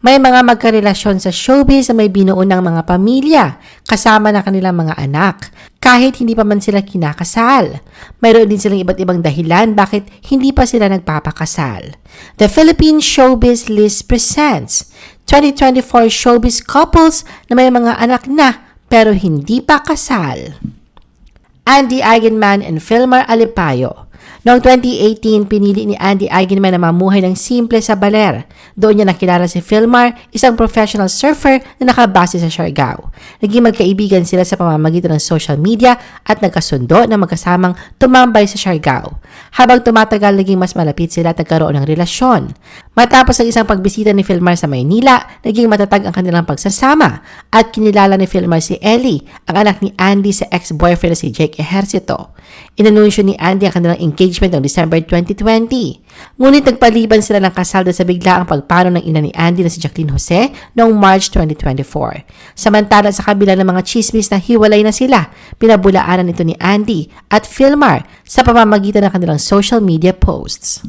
May mga magkarelasyon sa showbiz na may binuo ng mga pamilya, kasama ng kanilang mga anak, kahit hindi pa man sila kinakasal. Mayroon din silang iba't ibang dahilan bakit hindi pa sila nagpapakasal. The Philippine Showbiz List presents 2024 showbiz couples na may mga anak na pero hindi pa kasal. Andy Eigenman and Filmar Alipayo. Noong 2018, pinili ni Andy Eigenman na mamuhay ng simple sa Baler. Doon niya nakilala si Filmar, isang professional surfer na nakabase sa Siargao. Naging magkaibigan sila sa pamamagitan ng social media at nagkasundo na magkasamang tumambay sa Siargao. Habang tumatagal, naging mas malapit sila at nagkaroon ng relasyon. Matapos ang isang pagbisita ni Filmar sa Maynila, naging matatag ang kanilang pagsasama at kinilala ni Filmar si Ellie, ang anak ni Andy sa ex-boyfriend na si Jake Ejercito. Inanunsyo ni Andy ang kanilang engagement noong December 2020. Ngunit nagpaliban sila ng kasal sa biglaang pagpano ng ina ni Andy na si Jacqueline Jose noong March 2024. Samantala sa kabila ng mga chismis na hiwalay na sila, pinabulaanan ito ni Andy at Filmar sa pamamagitan ng kanilang social media posts.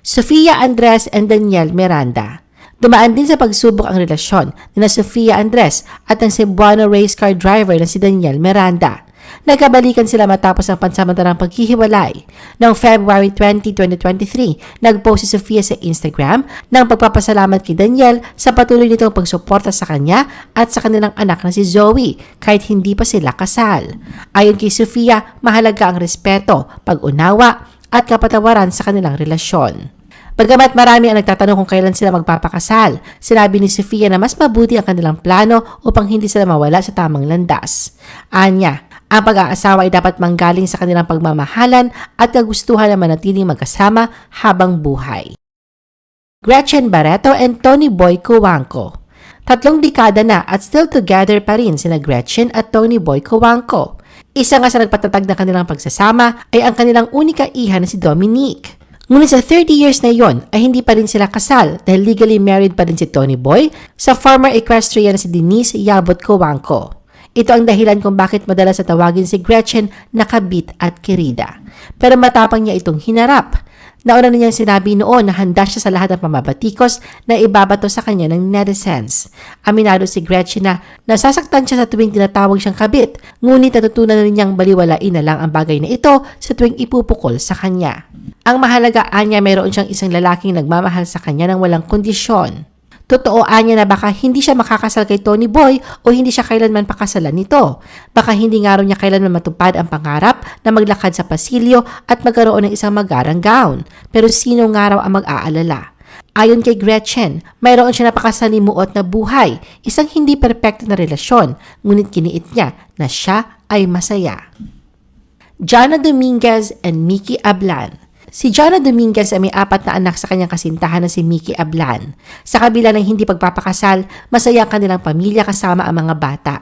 Sofia Andres and Daniel Miranda. Dumaan din sa pagsubok ang relasyon ni na Sofia Andres at ang Cebuano race car driver na si Daniel Miranda. Nagkabalikan sila matapos ang pansamantalang paghihiwalay. Noong February 20, 2023, nag-post si Sofia sa Instagram ng pagpapasalamat kay Daniel sa patuloy nitong pagsuporta sa kanya at sa kanilang anak na si Zoe kahit hindi pa sila kasal. Ayon kay Sofia, mahalaga ang respeto, pag-unawa at kapatawaran sa kanilang relasyon. Bagamat marami ang nagtatanong kung kailan sila magpapakasal, sinabi ni Sofia na mas mabuti ang kanilang plano upang hindi sila mawala sa tamang landas. Anya, ang pag-aasawa ay dapat manggaling sa kanilang pagmamahalan at kagustuhan na manatiling magkasama habang buhay. Gretchen Barreto and Tony Boy Cuangco Tatlong dekada na at still together pa rin sina Gretchen at Tony Boy Cuangco. Isa nga sa nagpatatag ng kanilang pagsasama ay ang kanilang unika iha na si Dominique. Ngunit sa 30 years na yon ay hindi pa rin sila kasal dahil legally married pa rin si Tony Boy sa former equestrian na si Denise Yabot Cuangco. Ito ang dahilan kung bakit madalas tawagin si Gretchen na kabit at kirida. Pero matapang niya itong hinarap. Nauna na niyang sinabi noon na handa siya sa lahat ng pamabatikos na ibabato sa kanya ng netizens. Aminado si Gretchen na nasasaktan siya sa tuwing tinatawag siyang kabit, ngunit natutunan na niyang baliwalain na lang ang bagay na ito sa tuwing ipupukol sa kanya. Ang mahalaga anya mayroon siyang isang lalaking nagmamahal sa kanya ng walang kondisyon. Totoo anya na baka hindi siya makakasal kay Tony Boy o hindi siya kailanman pakasalan nito. Baka hindi nga raw niya kailanman matupad ang pangarap na maglakad sa pasilyo at magkaroon ng isang magarang gown. Pero sino nga raw ang mag-aalala? Ayon kay Gretchen, mayroon siya napakasalimuot na buhay, isang hindi perpekto na relasyon, ngunit kiniit niya na siya ay masaya. Jana Dominguez and Mickey Ablan Si Jana Dominguez ay may apat na anak sa kanyang kasintahan na si Mickey Ablan. Sa kabila ng hindi pagpapakasal, masaya ang kanilang pamilya kasama ang mga bata.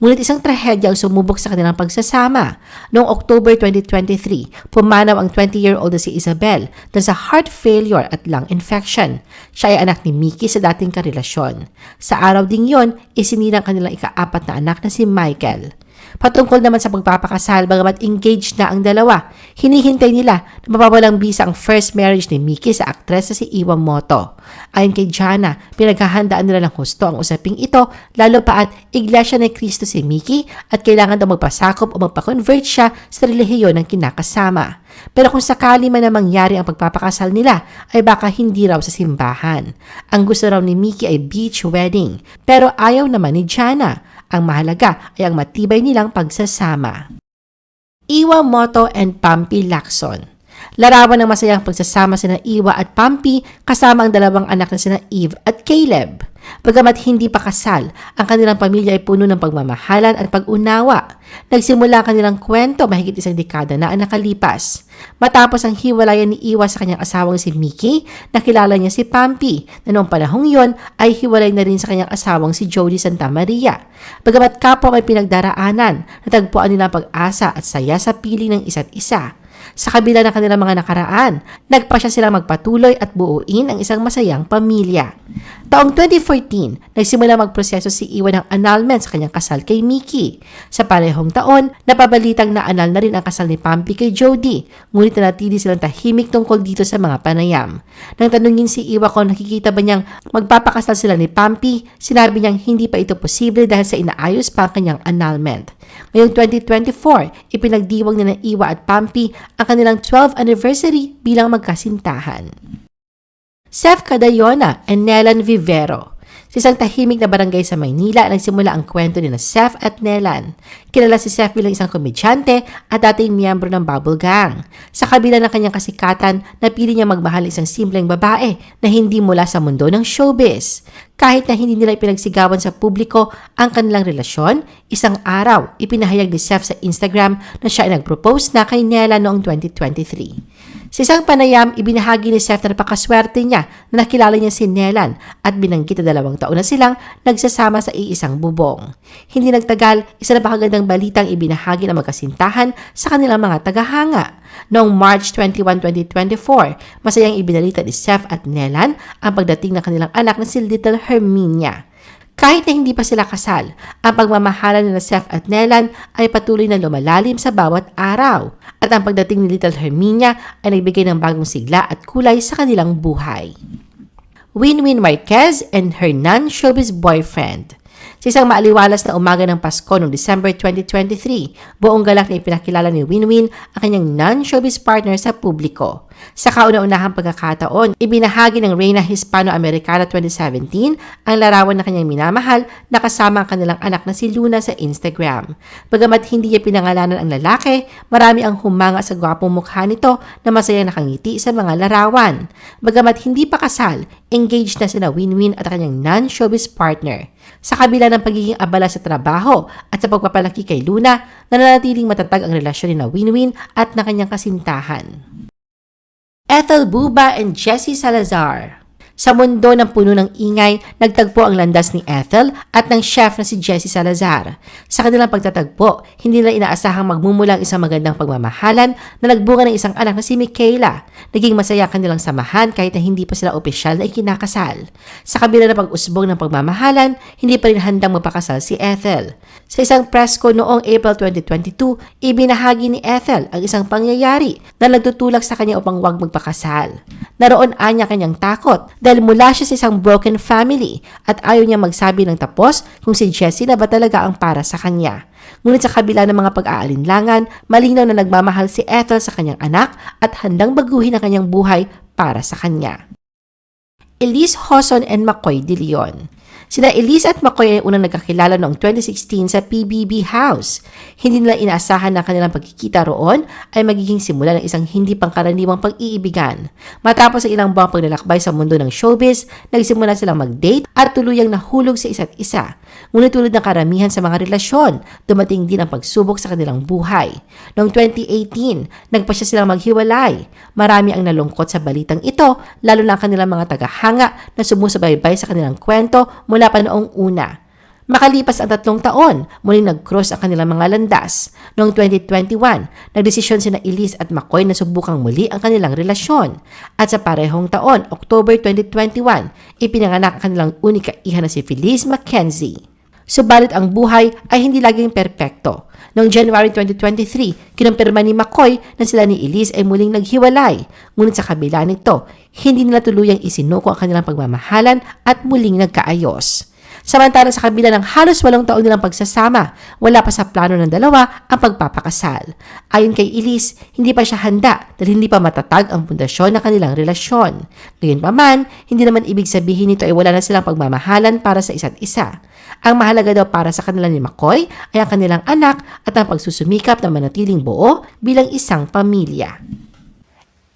Ngunit isang trahedya ang sumubok sa kanilang pagsasama. Noong October 2023, pumanaw ang 20-year-old na si Isabel dahil sa heart failure at lung infection. Siya ay anak ni Mickey sa dating karelasyon. Sa araw ding yon, isinilang kanilang ikaapat na anak na si Michael. Patungkol naman sa pagpapakasal, bagamat engaged na ang dalawa, hinihintay nila na mapawalang bisa ang first marriage ni Mickey sa aktres na si Iwa Moto. Ayon kay Jana, pinaghahandaan nila ng husto ang usaping ito, lalo pa at Iglesia ni Cristo si Mickey at kailangan daw magpasakop o magpa-convert siya sa relihiyon ng kinakasama. Pero kung sakali man na mangyari ang pagpapakasal nila, ay baka hindi raw sa simbahan. Ang gusto raw ni Mickey ay beach wedding, pero ayaw naman ni Jana. Ang mahalaga ay ang matibay nilang pagsasama. Iwa Moto and Pampi Lacson Larawan ng masayang pagsasama sina Iwa at Pampi kasama ang dalawang anak na sina Eve at Caleb. Bagamat hindi pa kasal, ang kanilang pamilya ay puno ng pagmamahalan at pag-unawa. Nagsimula ang kanilang kwento mahigit isang dekada na ang nakalipas. Matapos ang hiwalayan ni Iwa sa kanyang asawang si Mickey, nakilala niya si Pampi na noong panahong yon ay hiwalay na rin sa kanyang asawang si Jody Santa Maria. Bagamat kapwa may pinagdaraanan, natagpuan nila pag-asa at saya sa piling ng isa't isa. Sa kabila ng kanilang mga nakaraan, nagpasya silang magpatuloy at buuin ang isang masayang pamilya. Taong 2014, nagsimula magproseso si Iwan ng annulment sa kanyang kasal kay Mickey. Sa parehong taon, napabalitang na anal na rin ang kasal ni Pampi kay Jody, ngunit nanatili silang tahimik tungkol dito sa mga panayam. Nang tanungin si Iwa kung nakikita ba niyang magpapakasal sila ni Pampi, sinabi niyang hindi pa ito posible dahil sa inaayos pa ang kanyang annulment. Ngayong 2024, ipinagdiwang na Iwa at Pampi ang kanilang 12th anniversary bilang magkasintahan. Seth Cadayona and Nelan Vivero. Sa isang tahimik na barangay sa Maynila, nagsimula ang kwento ni na Seth at Nelan. Kilala si Seth bilang isang komedyante at dating miyembro ng Bubble Gang. Sa kabila ng kanyang kasikatan, napili niya magmahal ng isang simpleng babae na hindi mula sa mundo ng showbiz. Kahit na hindi nila ipinagsigawan sa publiko ang kanilang relasyon, isang araw, ipinahayag ni Seth sa Instagram na siya ay nag-propose na kay Nela noong 2023. Sa isang panayam, ibinahagi ni Seth na napakaswerte niya na nakilala niya si Nelan at binanggit na dalawang taon na silang nagsasama sa iisang bubong. Hindi nagtagal, isa na pakagandang balitang ibinahagi ng magkasintahan sa kanilang mga tagahanga. Noong March 21, 2024, masayang ibinalita ni Seth at Nelan ang pagdating ng kanilang anak na si Little Herminia. Kahit na hindi pa sila kasal, ang pagmamahalan nila Seth at Nelan ay patuloy na lumalalim sa bawat araw. At ang pagdating ni Little Herminia ay nagbigay ng bagong sigla at kulay sa kanilang buhay. Winwin Marquez and her non-showbiz boyfriend. Sa isang maaliwalas na umaga ng Pasko noong December 2023, buong galak na ipinakilala ni Winwin ang kanyang non-showbiz partner sa publiko. Sa kauna-unahang pagkakataon, ibinahagi ng Reina Hispano-Americana 2017 ang larawan ng kanyang minamahal na kasama ang kanilang anak na si Luna sa Instagram. Bagamat hindi niya pinangalanan ang lalaki, marami ang humanga sa gwapong mukha nito na masayang nakangiti sa mga larawan. Bagamat hindi pa kasal, engaged na sina Winwin at kanyang non-showbiz partner. Sa kabila ng pagiging abala sa trabaho at sa pagpapalaki kay Luna, nananatiling matatag ang relasyon ni na Winwin at na kanyang kasintahan. Ethel Buba and Jessie Salazar. Sa mundo ng puno ng ingay, nagtagpo ang landas ni Ethel at ng chef na si Jessie Salazar. Sa kanilang pagtatagpo, hindi nila inaasahang magmumula ang isang magandang pagmamahalan na nagbunga ng isang anak na si Michaela. Naging masaya ang kanilang samahan kahit na hindi pa sila opisyal na ikinakasal. Sa kabila ng pag-usbong ng pagmamahalan, hindi pa rin handang magpakasal si Ethel. Sa isang press ko noong April 2022, ibinahagi ni Ethel ang isang pangyayari na nagtutulak sa kanya upang huwag magpakasal. Naroon anya kanyang takot dahil mula siya sa isang broken family at ayaw niya magsabi ng tapos kung si Jessie na ba talaga ang para sa kanya. Ngunit sa kabila ng mga pag-aalinlangan, malinaw na nagmamahal si Ethel sa kanyang anak at handang baguhin ang kanyang buhay para sa kanya. Elise Hoson and McCoy de Leon Sina Elise at McCoy ay unang nagkakilala noong 2016 sa PBB House. Hindi nila inaasahan na kanilang pagkikita roon ay magiging simula ng isang hindi pangkaraniwang pag-iibigan. Matapos ang ilang buwang paglalakbay sa mundo ng showbiz, nagsimula silang mag-date at tuluyang nahulog sa isa't isa. Ngunit tulad ng karamihan sa mga relasyon, dumating din ang pagsubok sa kanilang buhay. Noong 2018, nagpa siya silang maghiwalay. Marami ang nalungkot sa balitang ito, lalo na ang kanilang mga tagahanga na sumusubaybay sa kanilang kwento mula pa noong una. Makalipas ang tatlong taon, muling nag-cross ang kanilang mga landas. Noong 2021, nagdesisyon sina Elise at McCoy na subukang muli ang kanilang relasyon. At sa parehong taon, October 2021, ipinanganak ang kanilang unika iha na si Felice Mackenzie. Subalit ang buhay ay hindi laging perpekto. Noong January 2023, kinumpirma ni McCoy na sila ni Elise ay muling naghiwalay. Ngunit sa kabila nito, hindi nila tuluyang isinuko ang kanilang pagmamahalan at muling nagkaayos. Samantala sa kabila ng halos walong taon nilang pagsasama, wala pa sa plano ng dalawa ang pagpapakasal. Ayon kay Elise, hindi pa siya handa dahil hindi pa matatag ang pundasyon ng kanilang relasyon. Gayunpaman, hindi naman ibig sabihin nito ay wala na silang pagmamahalan para sa isa't isa. Ang mahalaga daw para sa kanila ni McCoy ay ang kanilang anak at ang pagsusumikap na manatiling buo bilang isang pamilya.